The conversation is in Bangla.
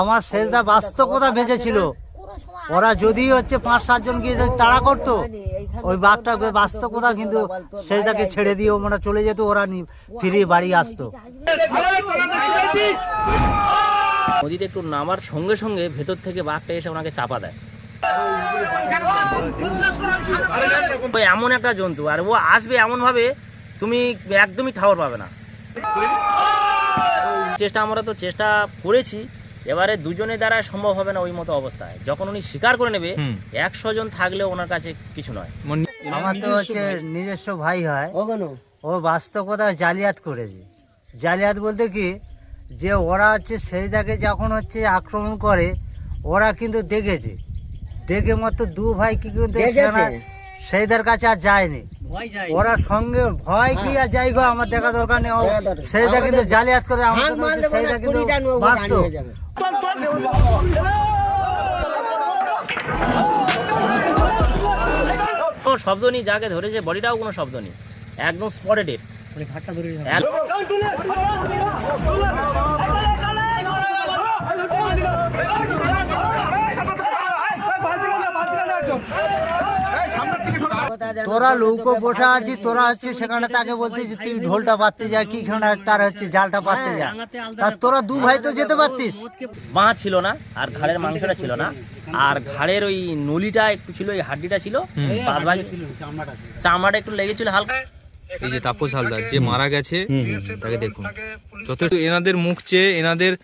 আমার শেষদা বাস্তবতা বেঁচেছিল। ওরা যদি হচ্ছে পাঁচ সাতজন গিয়ে তাড়া করতো, ওই বাঘটা বাস্তবতা কিন্তু শেষদাকে ছেড়ে দিয়ে ওরা চলে যেত, ওরা ফিরে বাড়ি আসতো। নদীতে একটু নামার সঙ্গে সঙ্গে ভেতর থেকে বাঘটা এসে ওনাকে চাপা দেয়। এমন একটা জন্তু, আর ও আসবে এমন ভাবে তুমি একদমই ঠাওর পাবে না। চেষ্টা আমরা তো চেষ্টা করেছি এবারে দুজনে দ্বারা সম্ভব হবে না ওই মতো অবস্থায়। যখন উনি স্বীকার করে নেবে একশো জন থাকলে ওনার কাছে কিছু নয়। আমার তো হচ্ছে নিজস্ব ভাই হয়। ও বাস্তবতা জালিয়াত করেছে। জালিয়াত বলতে কি? যে ওরা হচ্ছে সেইদাকে যখন হচ্ছে আক্রমণ করে ওরা কিন্তু দেখেছে। দেখে মাত্র দু ভাই কি কিন্তু সেইদার কাছে আর যায়নি। ওরা সঙ্গে ভয় কি আর যাই গো আমার দেখা দরকার নেই সেইদা কিন্তু জালিয়াত করে আমাদের হচ্ছে কিন্তু বাঁচত কোনো শব্দ নেই যাকে ধরেছে বডিটাও কোনো শব্দ নেই একদম স্পটেড তোরা লৌকো বসা আছি তোরা হচ্ছে সেখানে তাকে বলতে যে তুই ঢোলটা পাততে যা কি খানা তার হচ্ছে জালটা পাততে যা। তা তোরা দু ভাই তো যেতে পারতিস। বাঁ ছিল না আর ঘাড়ের মাংসটা ছিল না। আর ঘাড়ের ওই নলিটা একটু ছিল ওই হাড্ডিটা ছিল চামড়াটা একটু লেগেছিল হালকা। এই যে তাপস হালদার যে মারা গেছে তাকে দেখুন। যথেষ্ট এনাদের মুখ চেয়ে এনাদের